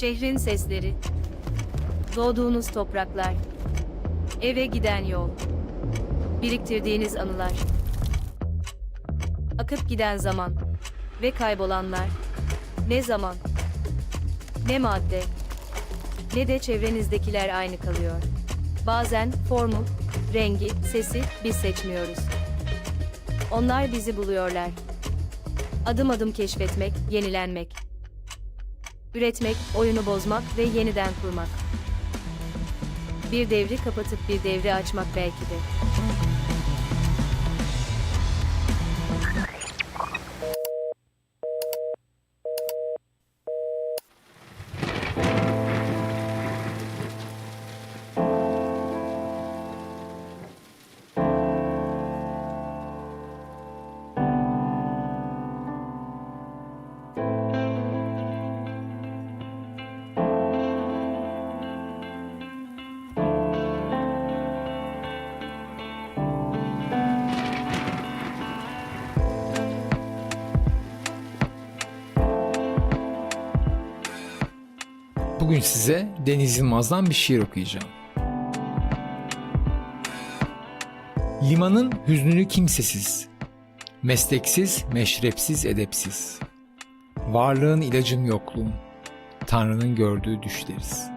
Şehrin sesleri, doğduğunuz topraklar, eve giden yol, biriktirdiğiniz anılar, akıp giden zaman ve kaybolanlar, ne zaman, ne madde, ne de çevrenizdekiler aynı kalıyor. Bazen formu, rengi, sesi biz seçmiyoruz. Onlar bizi buluyorlar. Adım adım keşfetmek, yenilenmek. Üretmek, oyunu bozmak ve yeniden kurmak. Bir devri kapatıp bir devri açmak belki de. Bugün size Deniz Yılmaz'dan bir şiir okuyacağım. Limanın hüznünü kimsesiz, mesleksiz, meşrepsiz, edepsiz. Varlığın ilacın yokluğun, Tanrı'nın gördüğü düşleriz.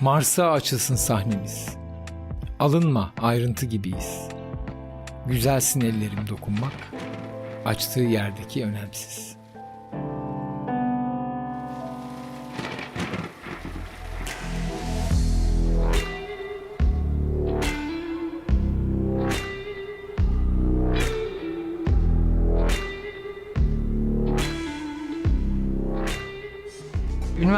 Mars'a açılsın sahnemiz. Alınma ayrıntı gibiyiz. Güzelsin ellerim dokunmak, açtığı yerdeki önemsiz.''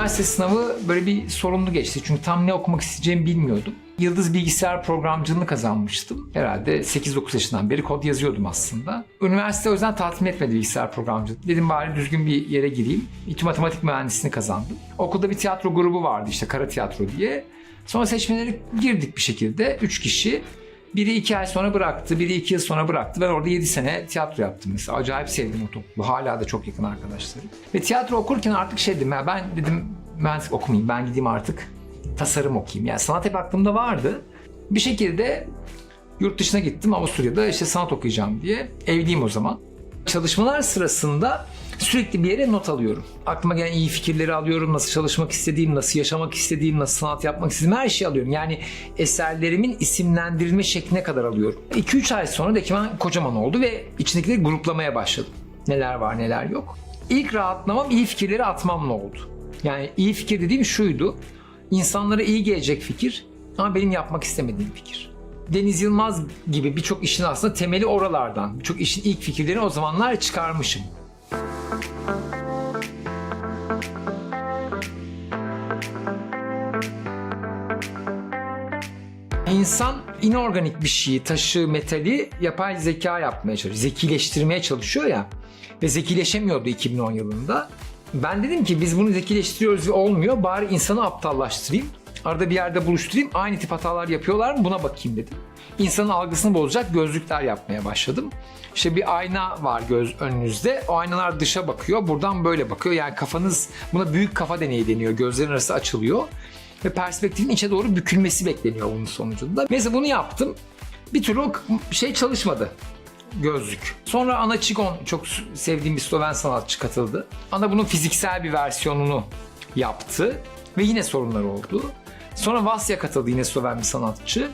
Üniversite sınavı böyle bir sorunlu geçti. Çünkü tam ne okumak isteyeceğimi bilmiyordum. Yıldız bilgisayar programcılığını kazanmıştım. Herhalde 8-9 yaşından beri kod yazıyordum aslında. Üniversite o yüzden tatmin etmedi bilgisayar programcılığı. Dedim bari düzgün bir yere gireyim. İTÜ matematik mühendisliğini kazandım. Okulda bir tiyatro grubu vardı işte kara tiyatro diye. Sonra seçmeleri girdik bir şekilde. 3 kişi. Biri iki ay sonra bıraktı, biri iki yıl sonra bıraktı. Ben orada yedi sene tiyatro yaptım mesela. Acayip sevdim o topluluğu. Hala da çok yakın arkadaşlarım. Ve tiyatro okurken artık şey dedim ya ben dedim mühendislik okumayayım. Ben gideyim artık tasarım okuyayım. Yani sanat hep aklımda vardı. Bir şekilde yurt dışına gittim Avusturya'da işte sanat okuyacağım diye. Evliyim o zaman. Çalışmalar sırasında sürekli bir yere not alıyorum. Aklıma gelen iyi fikirleri alıyorum. Nasıl çalışmak istediğim, nasıl yaşamak istediğim, nasıl sanat yapmak istediğim her şeyi alıyorum. Yani eserlerimin isimlendirilme şekline kadar alıyorum. 2-3 ay sonra doküman kocaman oldu ve içindekileri gruplamaya başladım. Neler var neler yok. İlk rahatlamam iyi fikirleri atmamla oldu. Yani iyi fikir dediğim şuydu. İnsanlara iyi gelecek fikir ama benim yapmak istemediğim fikir. Deniz Yılmaz gibi birçok işin aslında temeli oralardan. Birçok işin ilk fikirlerini o zamanlar çıkarmışım. İnsan inorganik bir şeyi, taşı, metali yapay zeka yapmaya çalışıyor. Zekileştirmeye çalışıyor ya. Ve zekileşemiyordu 2010 yılında. Ben dedim ki biz bunu zekileştiriyoruz ve olmuyor. Bari insanı aptallaştırayım. Arada bir yerde buluşturayım. Aynı tip hatalar yapıyorlar mı buna bakayım dedim. İnsanın algısını bozacak gözlükler yapmaya başladım. İşte bir ayna var göz önünüzde. O aynalar dışa bakıyor. Buradan böyle bakıyor. Yani kafanız buna büyük kafa deneyi deniyor. Gözlerin arası açılıyor. Ve perspektifin içe doğru bükülmesi bekleniyor bunun sonucunda. Mesela bunu yaptım. Bir türlü o şey çalışmadı gözlük. Sonra Ana Çigon çok sevdiğim bir Sloven sanatçı katıldı. Ana bunun fiziksel bir versiyonunu yaptı ve yine sorunlar oldu. Sonra Vasya katıldı yine Sloven bir sanatçı.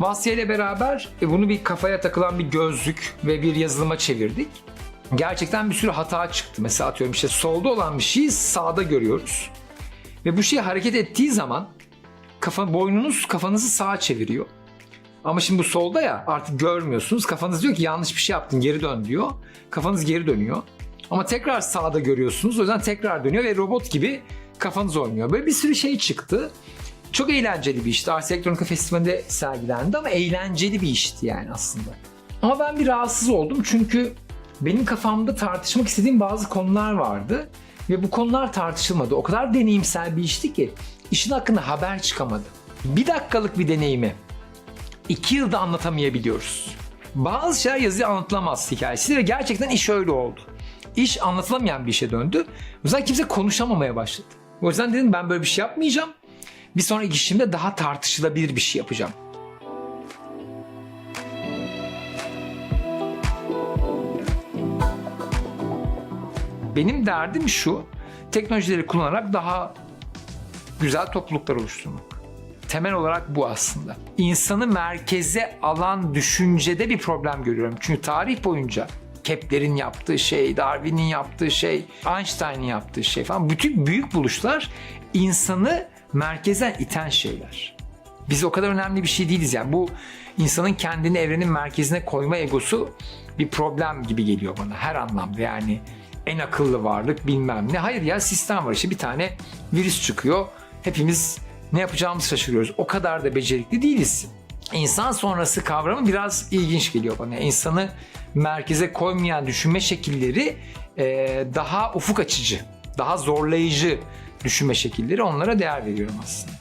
Vasya ile beraber e, bunu bir kafaya takılan bir gözlük ve bir yazılıma çevirdik. Gerçekten bir sürü hata çıktı. Mesela atıyorum işte solda olan bir şeyi sağda görüyoruz. Ve bu şey hareket ettiği zaman kafa boynunuz kafanızı sağa çeviriyor. Ama şimdi bu solda ya artık görmüyorsunuz. Kafanız diyor ki yanlış bir şey yaptın geri dön diyor. Kafanız geri dönüyor. Ama tekrar sağda görüyorsunuz. O yüzden tekrar dönüyor ve robot gibi kafanız oynuyor. Böyle bir sürü şey çıktı. Çok eğlenceli bir işti. Ars Elektronika Festivali'nde sergilendi ama eğlenceli bir işti yani aslında. Ama ben bir rahatsız oldum çünkü benim kafamda tartışmak istediğim bazı konular vardı. Ve bu konular tartışılmadı. O kadar deneyimsel bir işti ki işin hakkında haber çıkamadı. Bir dakikalık bir deneyimi iki yılda anlatamayabiliyoruz. Bazı şeyler yazıya anlatılamaz hikayesi ve gerçekten iş öyle oldu. İş anlatılamayan bir işe döndü. O yüzden kimse konuşamamaya başladı. O yüzden dedim ben böyle bir şey yapmayacağım. Bir sonraki işimde daha tartışılabilir bir şey yapacağım. Benim derdim şu, teknolojileri kullanarak daha güzel topluluklar oluşturmak. Temel olarak bu aslında. İnsanı merkeze alan düşüncede bir problem görüyorum. Çünkü tarih boyunca Kepler'in yaptığı şey, Darwin'in yaptığı şey, Einstein'in yaptığı şey falan bütün büyük buluşlar insanı merkezden iten şeyler. Biz o kadar önemli bir şey değiliz yani. Bu insanın kendini evrenin merkezine koyma egosu bir problem gibi geliyor bana her anlamda. Yani en akıllı varlık bilmem ne. Hayır ya sistem var işte bir tane virüs çıkıyor. Hepimiz ne yapacağımızı şaşırıyoruz. O kadar da becerikli değiliz. İnsan sonrası kavramı biraz ilginç geliyor bana. İnsanı merkeze koymayan düşünme şekilleri eee, daha ufuk açıcı, daha zorlayıcı düşünme şekilleri onlara değer veriyorum aslında.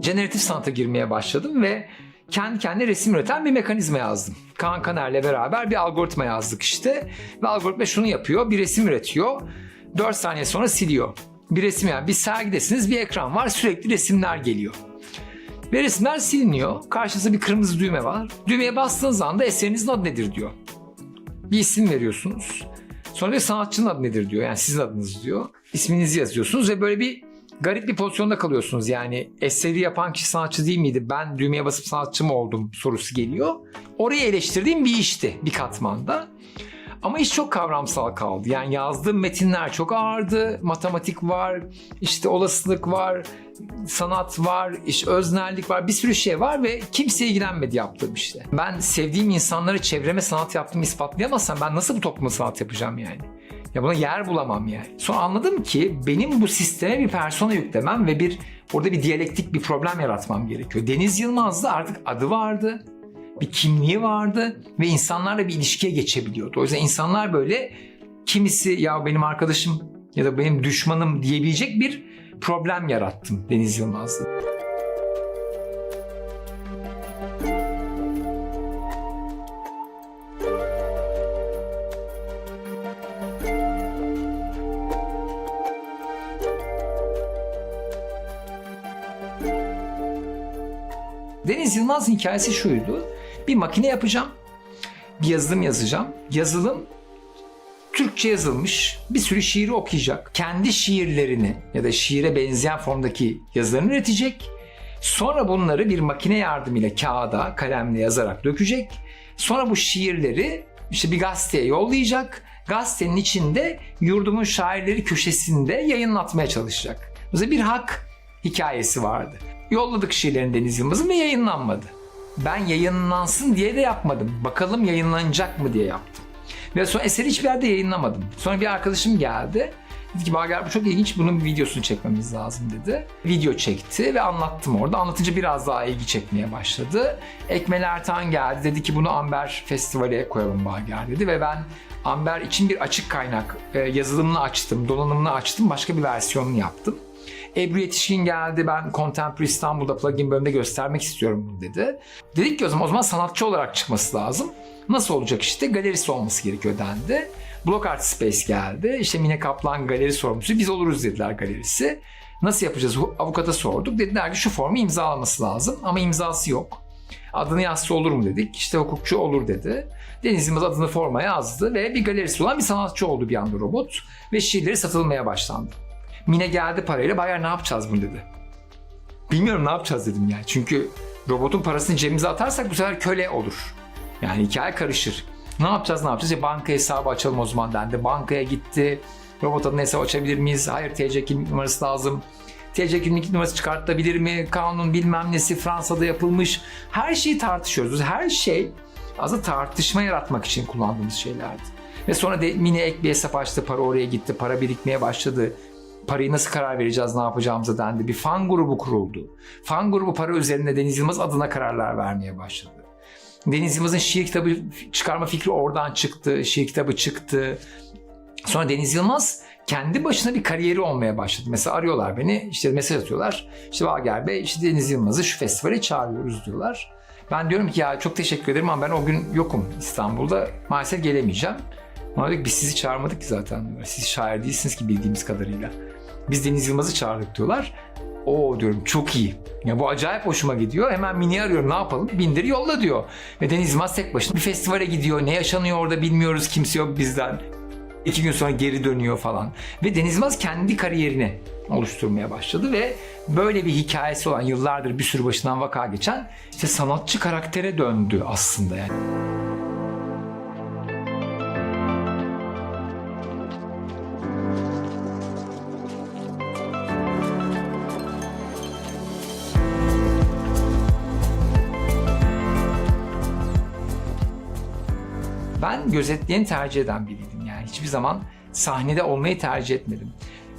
Generatif sanata girmeye başladım ve kendi kendine resim üreten bir mekanizma yazdım. Kaan Kaner'le beraber bir algoritma yazdık işte. Ve algoritma şunu yapıyor. Bir resim üretiyor. 4 saniye sonra siliyor. Bir resim yani bir sergidesiniz bir ekran var sürekli resimler geliyor. Ve resimler siliniyor. Karşınızda bir kırmızı düğme var. Düğmeye bastığınız anda eserinizin adı nedir diyor. Bir isim veriyorsunuz. Sonra bir sanatçının adı nedir diyor. Yani sizin adınız diyor. İsminizi yazıyorsunuz ve böyle bir garip bir pozisyonda kalıyorsunuz. Yani eseri yapan kişi sanatçı değil miydi? Ben düğmeye basıp sanatçı mı oldum sorusu geliyor. Orayı eleştirdiğim bir işti bir katmanda. Ama iş çok kavramsal kaldı. Yani yazdığım metinler çok ağırdı. Matematik var, işte olasılık var, sanat var, iş öznellik var, bir sürü şey var ve kimse ilgilenmedi yaptığım işte. Ben sevdiğim insanları çevreme sanat yaptığımı ispatlayamazsam ben nasıl bu topluma sanat yapacağım yani? Ya buna yer bulamam yani. Sonra anladım ki benim bu sisteme bir persona yüklemem ve bir orada bir diyalektik bir problem yaratmam gerekiyor. Deniz Yılmaz'da artık adı vardı bir kimliği vardı ve insanlarla bir ilişkiye geçebiliyordu. O yüzden insanlar böyle kimisi ya benim arkadaşım ya da benim düşmanım diyebilecek bir problem yarattım Deniz Yılmaz'da. Deniz Yılmaz'ın hikayesi şuydu. Bir makine yapacağım. Bir yazılım yazacağım. Yazılım Türkçe yazılmış bir sürü şiiri okuyacak. Kendi şiirlerini ya da şiire benzeyen formdaki yazılarını üretecek. Sonra bunları bir makine yardımıyla kağıda, kalemle yazarak dökecek. Sonra bu şiirleri işte bir gazeteye yollayacak. Gazetenin içinde yurdumun şairleri köşesinde yayınlatmaya çalışacak. Mesela bir hak hikayesi vardı. Yolladık şiirlerini Deniz Yılmaz'ın ve yayınlanmadı. Ben yayınlansın diye de yapmadım. Bakalım yayınlanacak mı diye yaptım. Ve sonra eseri hiçbir yerde yayınlamadım. Sonra bir arkadaşım geldi. Dedi ki Bager bu çok ilginç bunun bir videosunu çekmemiz lazım dedi. Video çekti ve anlattım orada. Anlatınca biraz daha ilgi çekmeye başladı. Ekmel Ertan geldi dedi ki bunu Amber Festivali'ye koyalım Bager dedi. Ve ben Amber için bir açık kaynak e, yazılımını açtım, donanımını açtım. Başka bir versiyonunu yaptım. Ebru Yetişkin geldi ben Contemporary İstanbul'da plugin bölümünde göstermek istiyorum bunu dedi. Dedik ki o zaman, o zaman sanatçı olarak çıkması lazım. Nasıl olacak işte galerisi olması gerekiyor dendi. Block Art Space geldi. İşte Mine Kaplan galeri sorumlusu. Biz oluruz dediler galerisi. Nasıl yapacağız? Avukata sorduk. Dediler ki şu formu imzalaması lazım ama imzası yok. Adını yazsa olur mu dedik. İşte hukukçu olur dedi. Deniz Yılmaz adını forma yazdı ve bir galerisi olan bir sanatçı oldu bir anda robot. Ve şiirleri satılmaya başlandı. Mine geldi parayla Bayer ne yapacağız bunu dedi. Bilmiyorum ne yapacağız dedim yani. Çünkü robotun parasını cebimize atarsak bu sefer köle olur. Yani hikaye karışır. Ne yapacağız ne yapacağız? Ya banka hesabı açalım o zaman dendi. Bankaya gitti. Robot adına hesap açabilir miyiz? Hayır TC kimlik numarası lazım. TC kimlik numarası çıkartabilir mi? Kanun bilmem nesi Fransa'da yapılmış. Her şeyi tartışıyoruz. Her şey aslında tartışma yaratmak için kullandığımız şeylerdi. Ve sonra de Mine ek bir hesap açtı. Para oraya gitti. Para birikmeye başladı parayı nasıl karar vereceğiz, ne yapacağımıza dendi. Bir fan grubu kuruldu. Fan grubu para üzerinde Deniz Yılmaz adına kararlar vermeye başladı. Deniz Yılmaz'ın şiir kitabı çıkarma fikri oradan çıktı. Şiir kitabı çıktı. Sonra Deniz Yılmaz kendi başına bir kariyeri olmaya başladı. Mesela arıyorlar beni, işte mesaj atıyorlar. İşte Vager Bey, işte Deniz Yılmaz'ı şu festivale çağırıyoruz diyorlar. Ben diyorum ki ya çok teşekkür ederim ama ben o gün yokum İstanbul'da. Maalesef gelemeyeceğim. Ona diyor ki biz sizi çağırmadık ki zaten. Siz şair değilsiniz ki bildiğimiz kadarıyla. Biz Deniz Yılmaz'ı çağırdık diyorlar. O diyorum çok iyi. Ya bu acayip hoşuma gidiyor. Hemen Mini arıyorum ne yapalım? Bindir yolla diyor. Ve Deniz Yılmaz tek başına bir festivale gidiyor. Ne yaşanıyor orada bilmiyoruz. Kimse yok bizden. İki gün sonra geri dönüyor falan. Ve Deniz Yılmaz kendi kariyerini oluşturmaya başladı ve böyle bir hikayesi olan yıllardır bir sürü başından vaka geçen işte sanatçı karaktere döndü aslında yani. Gözetleyeni tercih eden biriydim. Yani hiçbir zaman sahnede olmayı tercih etmedim.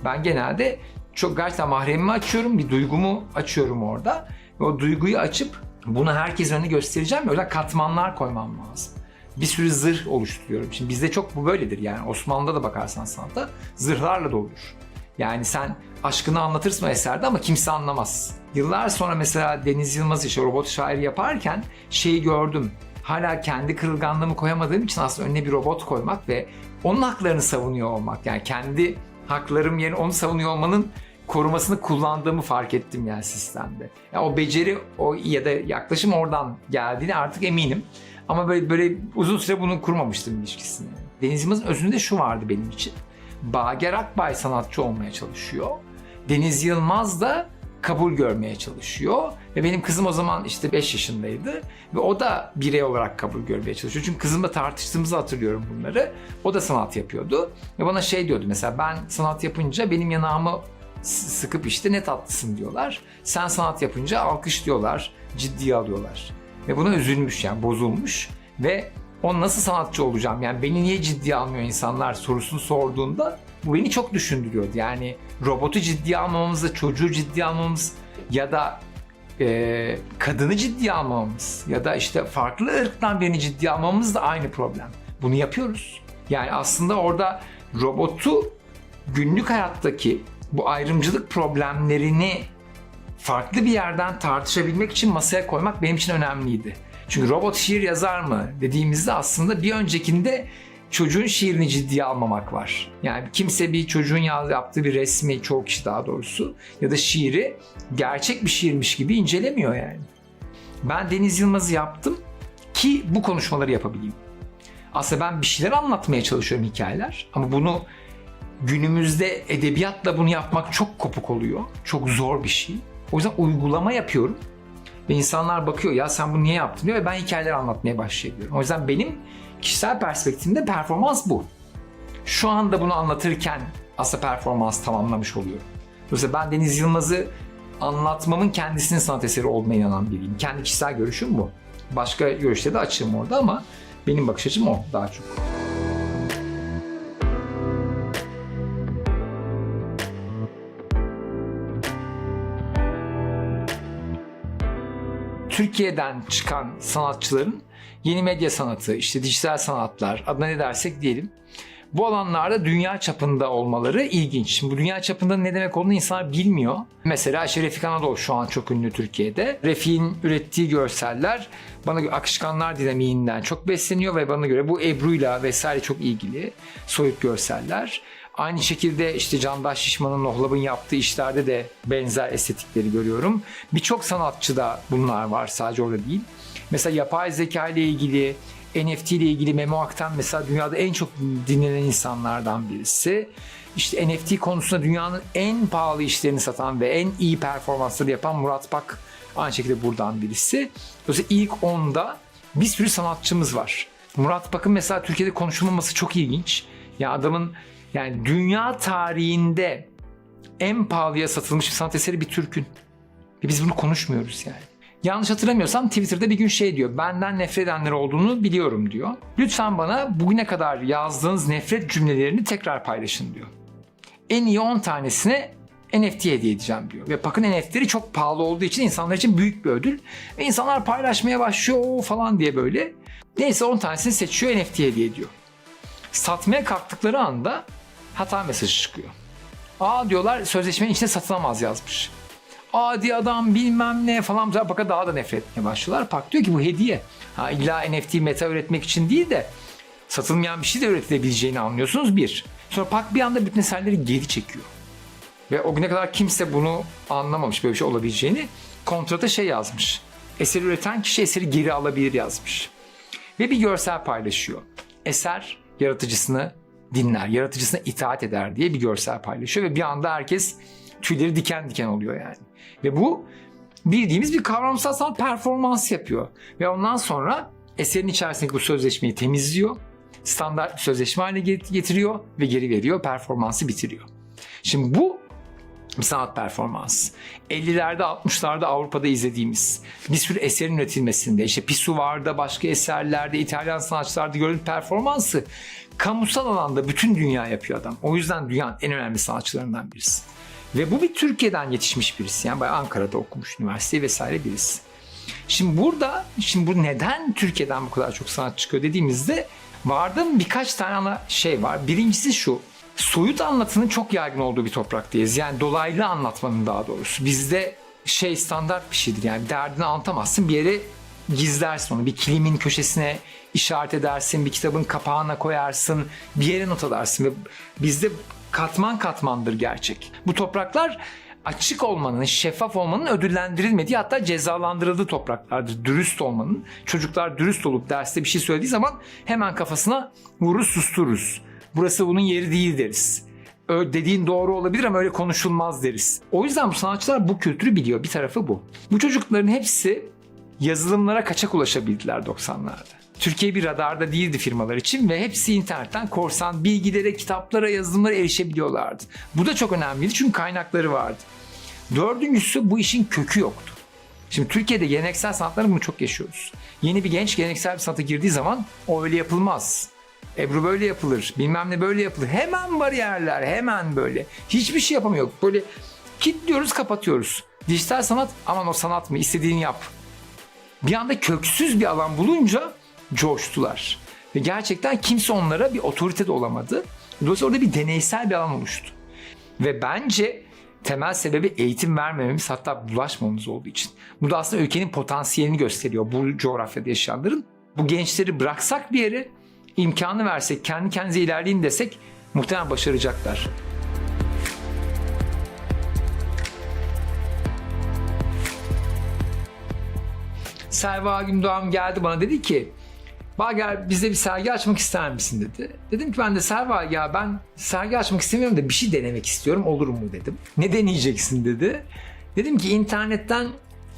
Ben genelde çok gerçekten mahremimi açıyorum, bir duygumu açıyorum orada. Ve o duyguyu açıp bunu herkes önüne göstereceğim. Öyle katmanlar koymam lazım. Bir sürü zırh oluşturuyorum. Şimdi bizde çok bu böyledir yani. Osmanlı'da da bakarsan sanata zırhlarla doldur. Yani sen aşkını anlatırsın o eserde ama kimse anlamaz. Yıllar sonra mesela Deniz Yılmaz işte robot şairi yaparken şeyi gördüm. Hala kendi kırılganlığımı koyamadığım için aslında önüne bir robot koymak ve onun haklarını savunuyor olmak. Yani kendi haklarım yerine onu savunuyor olmanın korumasını kullandığımı fark ettim yani sistemde. Yani o beceri o ya da yaklaşım oradan geldiğini artık eminim. Ama böyle, böyle uzun süre bunu kurmamıştım ilişkisini. Deniz Yılmaz'ın özünde şu vardı benim için. Bager Akbay sanatçı olmaya çalışıyor. Deniz Yılmaz da kabul görmeye çalışıyor. Ve benim kızım o zaman işte 5 yaşındaydı. Ve o da birey olarak kabul görmeye çalışıyor. Çünkü kızımla tartıştığımızı hatırlıyorum bunları. O da sanat yapıyordu. Ve bana şey diyordu mesela ben sanat yapınca benim yanağımı sıkıp işte ne tatlısın diyorlar. Sen sanat yapınca alkış diyorlar, ciddiye alıyorlar. Ve buna üzülmüş yani bozulmuş. Ve o nasıl sanatçı olacağım yani beni niye ciddiye almıyor insanlar sorusunu sorduğunda bu beni çok düşündürüyordu. Yani robotu ciddiye almamamızla çocuğu ciddiye almamız ya da e, kadını ciddiye almamamız ya da işte farklı ırktan birini ciddiye almamız da aynı problem. Bunu yapıyoruz. Yani aslında orada robotu günlük hayattaki bu ayrımcılık problemlerini farklı bir yerden tartışabilmek için masaya koymak benim için önemliydi. Çünkü robot şiir yazar mı dediğimizde aslında bir öncekinde çocuğun şiirini ciddiye almamak var. Yani kimse bir çocuğun yaptığı bir resmi, çoğu kişi daha doğrusu ya da şiiri gerçek bir şiirmiş gibi incelemiyor yani. Ben Deniz Yılmaz'ı yaptım ki bu konuşmaları yapabileyim. Aslında ben bir şeyler anlatmaya çalışıyorum hikayeler ama bunu günümüzde edebiyatla bunu yapmak çok kopuk oluyor. Çok zor bir şey. O yüzden uygulama yapıyorum. Ve insanlar bakıyor ya sen bunu niye yaptın diyor ve ben hikayeler anlatmaya başlıyorum. O yüzden benim kişisel perspektifimde performans bu. Şu anda bunu anlatırken aslında performans tamamlamış oluyorum. Dolayısıyla ben Deniz Yılmaz'ı anlatmamın kendisinin sanat eseri olduğuna inanan biriyim. Kendi kişisel görüşüm bu. Başka görüşte de açığım orada ama benim bakış açım o daha çok. Türkiye'den çıkan sanatçıların yeni medya sanatı, işte dijital sanatlar adına ne dersek diyelim. Bu alanlarda dünya çapında olmaları ilginç. Şimdi bu dünya çapında ne demek olduğunu insanlar bilmiyor. Mesela işte Refik Anadolu şu an çok ünlü Türkiye'de. Refik'in ürettiği görseller bana göre akışkanlar dinamiğinden çok besleniyor ve bana göre bu Ebru'yla vesaire çok ilgili soyut görseller. Aynı şekilde işte Candaş Şişman'ın Nohlab'ın yaptığı işlerde de benzer estetikleri görüyorum. Birçok sanatçıda bunlar var sadece orada değil. Mesela yapay zeka ile ilgili, NFT ile ilgili Memo Aktan mesela dünyada en çok dinlenen insanlardan birisi. İşte NFT konusunda dünyanın en pahalı işlerini satan ve en iyi performansları yapan Murat Bak aynı şekilde buradan birisi. Dolayısıyla ilk 10'da bir sürü sanatçımız var. Murat Bak'ın mesela Türkiye'de konuşulmaması çok ilginç. Ya adamın yani dünya tarihinde en pahalıya satılmış bir sanat eseri bir Türk'ün. Ve biz bunu konuşmuyoruz yani. Yanlış hatırlamıyorsam Twitter'da bir gün şey diyor. Benden nefret edenler olduğunu biliyorum diyor. Lütfen bana bugüne kadar yazdığınız nefret cümlelerini tekrar paylaşın diyor. En iyi 10 tanesine NFT hediye edeceğim diyor. Ve bakın NFT'leri çok pahalı olduğu için insanlar için büyük bir ödül. Ve insanlar paylaşmaya başlıyor falan diye böyle. Neyse 10 tanesini seçiyor NFT hediye ediyor. Satmaya kalktıkları anda hata mesajı çıkıyor. Aa diyorlar sözleşmenin içinde satılamaz yazmış. Adi adam bilmem ne falan Baka daha da nefret etmeye başlıyorlar. Pak diyor ki bu hediye. Ha, illa NFT meta üretmek için değil de Satılmayan bir şey de üretilebileceğini anlıyorsunuz bir. Sonra Pak bir anda bütün eserleri geri çekiyor. Ve o güne kadar kimse bunu anlamamış böyle bir şey olabileceğini. Kontrata şey yazmış. Eseri üreten kişi eseri geri alabilir yazmış. Ve bir görsel paylaşıyor. Eser yaratıcısını dinler, yaratıcısına itaat eder diye bir görsel paylaşıyor. Ve bir anda herkes tüyleri diken diken oluyor yani. Ve bu bildiğimiz bir kavramsal performans yapıyor. Ve ondan sonra eserin içerisindeki bu sözleşmeyi temizliyor. Standart bir sözleşme haline get- getiriyor ve geri veriyor. Performansı bitiriyor. Şimdi bu bir sanat performansı. 50'lerde 60'larda Avrupa'da izlediğimiz bir sürü eserin üretilmesinde işte Pisuvar'da başka eserlerde İtalyan sanatçılarda gördüğümüz performansı kamusal alanda bütün dünya yapıyor adam. O yüzden dünyanın en önemli sanatçılarından birisi. Ve bu bir Türkiye'den yetişmiş birisi. Yani bayağı Ankara'da okumuş üniversiteyi vesaire birisi. Şimdi burada, şimdi bu neden Türkiye'den bu kadar çok sanat çıkıyor dediğimizde vardığım birkaç tane ana şey var. Birincisi şu, soyut anlatının çok yaygın olduğu bir topraktayız. Yani dolaylı anlatmanın daha doğrusu. Bizde şey standart bir şeydir yani derdini anlatamazsın bir yere gizlersin onu. Bir kilimin köşesine işaret edersin, bir kitabın kapağına koyarsın, bir yere not alarsın. Ve bizde katman katmandır gerçek. Bu topraklar açık olmanın, şeffaf olmanın ödüllendirilmediği hatta cezalandırıldığı topraklardır. Dürüst olmanın. Çocuklar dürüst olup derste bir şey söylediği zaman hemen kafasına vurur sustururuz. Burası bunun yeri değil deriz. Ö- dediğin doğru olabilir ama öyle konuşulmaz deriz. O yüzden bu sanatçılar bu kültürü biliyor. Bir tarafı bu. Bu çocukların hepsi yazılımlara kaçak ulaşabildiler 90'larda. Türkiye bir radarda değildi firmalar için ve hepsi internetten korsan bilgilere, kitaplara, yazılımlara erişebiliyorlardı. Bu da çok önemliydi çünkü kaynakları vardı. Dördüncüsü bu işin kökü yoktu. Şimdi Türkiye'de geleneksel sanatları bunu çok yaşıyoruz. Yeni bir genç geleneksel bir sanata girdiği zaman o öyle yapılmaz. Ebru böyle yapılır, bilmem ne böyle yapılır. Hemen bariyerler, hemen böyle. Hiçbir şey yapamıyor. Böyle kilitliyoruz, kapatıyoruz. Dijital sanat, aman o sanat mı, istediğini yap. Bir anda köksüz bir alan bulunca coştular. Ve gerçekten kimse onlara bir otorite de olamadı. Dolayısıyla orada bir deneysel bir alan oluştu. Ve bence temel sebebi eğitim vermememiz hatta bulaşmamamız olduğu için. Bu da aslında ülkenin potansiyelini gösteriyor bu coğrafyada yaşayanların. Bu gençleri bıraksak bir yere, imkanı versek, kendi kendinize ilerleyin desek muhtemelen başaracaklar. Selva Gündoğan geldi bana dedi ki Bager bize bir sergi açmak ister misin dedi. Dedim ki ben de Selva ya ben sergi açmak istemiyorum da bir şey denemek istiyorum olur mu dedim. Ne deneyeceksin dedi. Dedim ki internetten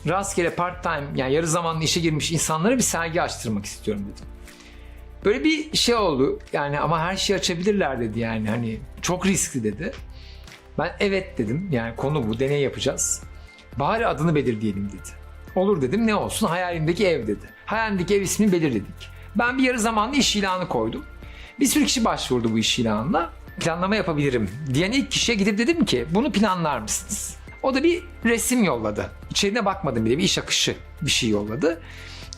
rastgele part time yani yarı zamanlı işe girmiş insanlara bir sergi açtırmak istiyorum dedim. Böyle bir şey oldu yani ama her şeyi açabilirler dedi yani hani çok riskli dedi. Ben evet dedim yani konu bu deney yapacağız. Bari adını belirleyelim dedi. Olur dedim ne olsun hayalimdeki ev dedi. Hayalimdeki ev ismini belirledik. Ben bir yarı zamanlı iş ilanı koydum. Bir sürü kişi başvurdu bu iş ilanına. Planlama yapabilirim diyen ilk kişiye gidip dedim ki bunu planlar mısınız? O da bir resim yolladı. İçerine bakmadım bile bir iş akışı bir şey yolladı.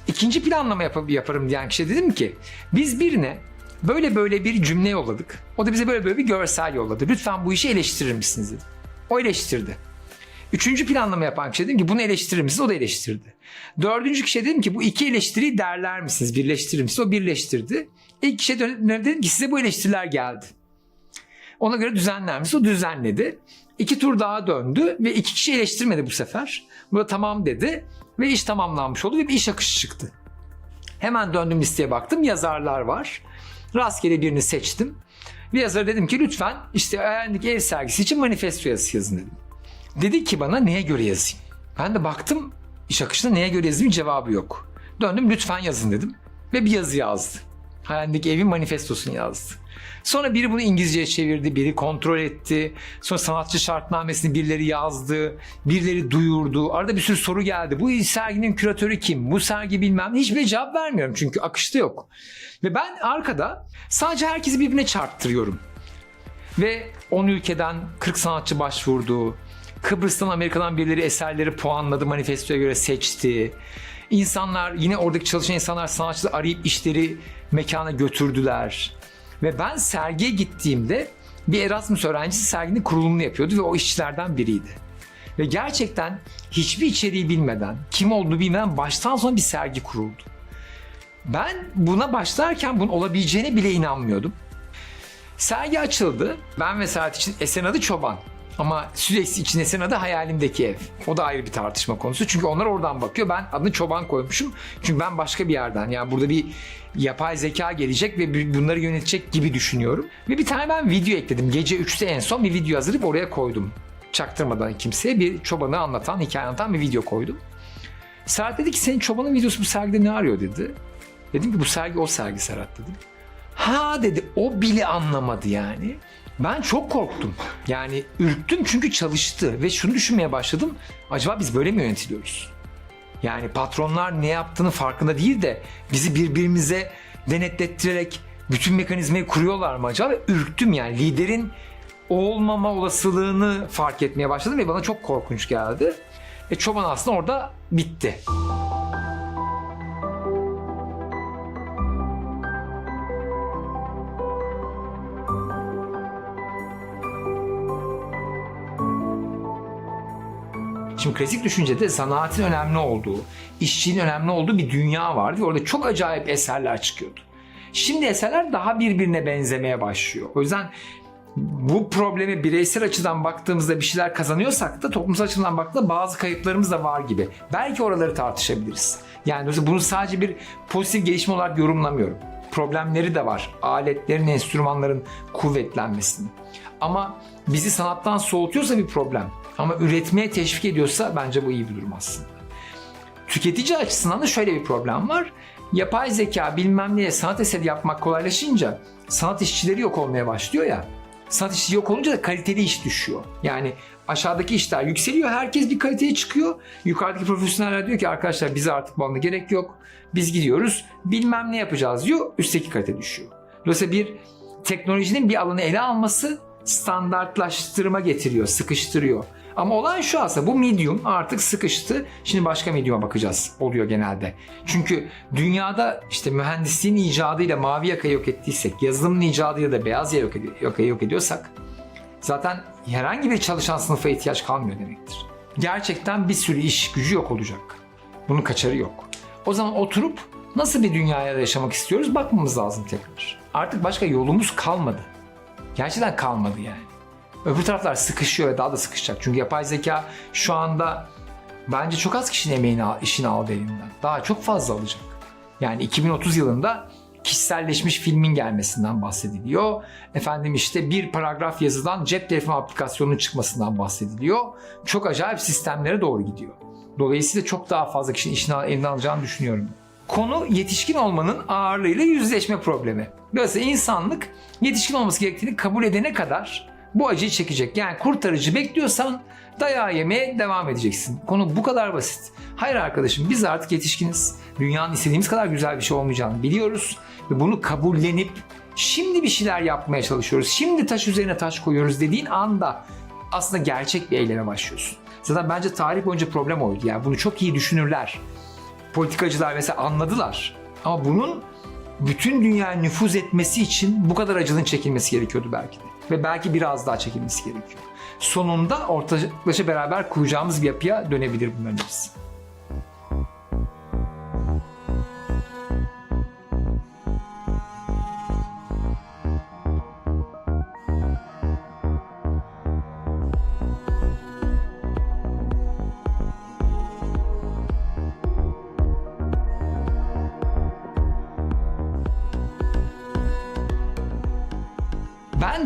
İkinci planlama yap- yaparım diyen kişiye dedim ki biz birine böyle böyle bir cümle yolladık. O da bize böyle böyle bir görsel yolladı. Lütfen bu işi eleştirir misiniz dedi. O eleştirdi. Üçüncü planlama yapan kişi dedim ki bunu eleştirir misiniz? O da eleştirdi. Dördüncü kişiye dedim ki bu iki eleştiriyi derler misiniz? Birleştirir misiniz? O birleştirdi. İlk kişiye dönüp dedim ki size bu eleştiriler geldi. Ona göre düzenler misiniz? O düzenledi. İki tur daha döndü ve iki kişi eleştirmedi bu sefer. Bu da tamam dedi ve iş tamamlanmış oldu ve bir iş akışı çıktı. Hemen döndüm listeye baktım yazarlar var. Rastgele birini seçtim. Bir yazara dedim ki lütfen işte hayalindeki ev sergisi için manifesto yazısı yazın dedim. Dedi ki bana neye göre yazayım? Ben de baktım iş akışında neye göre yazayım cevabı yok. Döndüm lütfen yazın dedim. Ve bir yazı yazdı. Hayalindeki evin manifestosunu yazdı. Sonra biri bunu İngilizceye çevirdi, biri kontrol etti. Sonra sanatçı şartnamesini birileri yazdı, birileri duyurdu. Arada bir sürü soru geldi. Bu serginin küratörü kim? Bu sergi bilmem. Hiçbir cevap vermiyorum çünkü akışta yok. Ve ben arkada sadece herkesi birbirine çarptırıyorum. Ve 10 ülkeden 40 sanatçı başvurdu. Kıbrıs'tan Amerika'dan birileri eserleri puanladı, manifestoya göre seçti. İnsanlar yine oradaki çalışan insanlar sanatçıları arayıp işleri mekana götürdüler. Ve ben sergiye gittiğimde bir Erasmus öğrencisi serginin kurulumunu yapıyordu ve o işçilerden biriydi. Ve gerçekten hiçbir içeriği bilmeden, kim olduğunu bilmeden baştan sona bir sergi kuruldu. Ben buna başlarken bunun olabileceğine bile inanmıyordum. Sergi açıldı. Ben ve Serhat için Esen adı Çoban. Ama Süleksi için Esen adı hayalimdeki ev. O da ayrı bir tartışma konusu. Çünkü onlar oradan bakıyor. Ben adını Çoban koymuşum. Çünkü ben başka bir yerden yani burada bir yapay zeka gelecek ve bunları yönetecek gibi düşünüyorum. Ve bir tane ben video ekledim. Gece 3'te en son bir video hazırlayıp oraya koydum. Çaktırmadan kimseye bir çobanı anlatan, hikaye anlatan bir video koydum. Serhat dedi ki senin çobanın videosu bu sergide ne arıyor dedi. Dedim ki bu sergi o sergi Serhat dedim. Ha dedi o bile anlamadı yani. Ben çok korktum. Yani ürktüm çünkü çalıştı ve şunu düşünmeye başladım. Acaba biz böyle mi yönetiliyoruz? Yani patronlar ne yaptığını farkında değil de bizi birbirimize denetlettirerek bütün mekanizmayı kuruyorlar mı acaba? Ve ürktüm yani liderin olmama olasılığını fark etmeye başladım ve bana çok korkunç geldi. Ve çoban aslında orada bitti. Şimdi klasik düşüncede zanaatin önemli olduğu, işçiliğin önemli olduğu bir dünya vardı ve orada çok acayip eserler çıkıyordu. Şimdi eserler daha birbirine benzemeye başlıyor. O yüzden bu problemi bireysel açıdan baktığımızda bir şeyler kazanıyorsak da toplumsal açıdan baktığımızda bazı kayıplarımız da var gibi. Belki oraları tartışabiliriz. Yani bunu sadece bir pozitif gelişme olarak yorumlamıyorum. Problemleri de var. Aletlerin, enstrümanların kuvvetlenmesinin. Ama bizi sanattan soğutuyorsa bir problem. Ama üretmeye teşvik ediyorsa bence bu iyi bir durum aslında. Tüketici açısından da şöyle bir problem var. Yapay zeka bilmem neye sanat eseri yapmak kolaylaşınca sanat işçileri yok olmaya başlıyor ya. Sanat işçi yok olunca da kaliteli iş düşüyor. Yani aşağıdaki işler yükseliyor. Herkes bir kaliteye çıkıyor. Yukarıdaki profesyoneller diyor ki arkadaşlar bize artık bu anda gerek yok. Biz gidiyoruz bilmem ne yapacağız diyor. Üstteki kalite düşüyor. Dolayısıyla bir teknolojinin bir alanı ele alması standartlaştırma getiriyor, sıkıştırıyor. Ama olan şu aslında bu medium artık sıkıştı. Şimdi başka medium'a bakacağız oluyor genelde. Çünkü dünyada işte mühendisliğin icadıyla mavi yakayı yok ettiysek, yazılımın icadıyla da beyaz yakayı yok ediyorsak zaten herhangi bir çalışan sınıfa ihtiyaç kalmıyor demektir. Gerçekten bir sürü iş gücü yok olacak. Bunun kaçarı yok. O zaman oturup nasıl bir dünyaya yaşamak istiyoruz bakmamız lazım tekrar. Artık başka yolumuz kalmadı. Gerçekten kalmadı yani. Öbür taraflar sıkışıyor ve daha da sıkışacak. Çünkü yapay zeka şu anda bence çok az kişinin emeğini, işini aldı elinden. Daha çok fazla alacak. Yani 2030 yılında kişiselleşmiş filmin gelmesinden bahsediliyor. Efendim işte bir paragraf yazıdan cep telefonu aplikasyonunun çıkmasından bahsediliyor. Çok acayip sistemlere doğru gidiyor. Dolayısıyla çok daha fazla kişinin işini elinden alacağını düşünüyorum. Konu yetişkin olmanın ağırlığıyla yüzleşme problemi. Dolayısıyla insanlık yetişkin olması gerektiğini kabul edene kadar bu acıyı çekecek. Yani kurtarıcı bekliyorsan dayağı yemeye devam edeceksin. Konu bu kadar basit. Hayır arkadaşım biz artık yetişkiniz. Dünyanın istediğimiz kadar güzel bir şey olmayacağını biliyoruz. Ve bunu kabullenip şimdi bir şeyler yapmaya çalışıyoruz. Şimdi taş üzerine taş koyuyoruz dediğin anda aslında gerçek bir eyleme başlıyorsun. Zaten bence tarih boyunca problem oydu. Yani bunu çok iyi düşünürler. Politikacılar mesela anladılar. Ama bunun bütün dünyaya nüfuz etmesi için bu kadar acının çekilmesi gerekiyordu belki de. Ve belki biraz daha çekilmesi gerekiyor. Sonunda ortaklaşa beraber kuracağımız bir yapıya dönebilir bunların hepsi.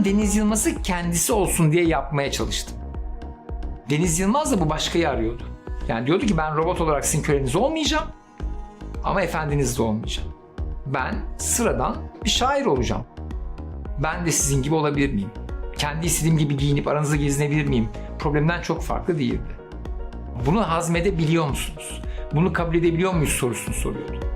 Deniz Yılmaz'ı kendisi olsun diye yapmaya çalıştım. Deniz Yılmaz da bu başkayı arıyordu. Yani diyordu ki ben robot olarak sizin köleniz olmayacağım ama efendiniz de olmayacağım. Ben sıradan bir şair olacağım. Ben de sizin gibi olabilir miyim? Kendi istediğim gibi giyinip aranızda gezinebilir miyim? Problemden çok farklı değildi. Bunu hazmedebiliyor musunuz? Bunu kabul edebiliyor muyuz sorusunu soruyordu.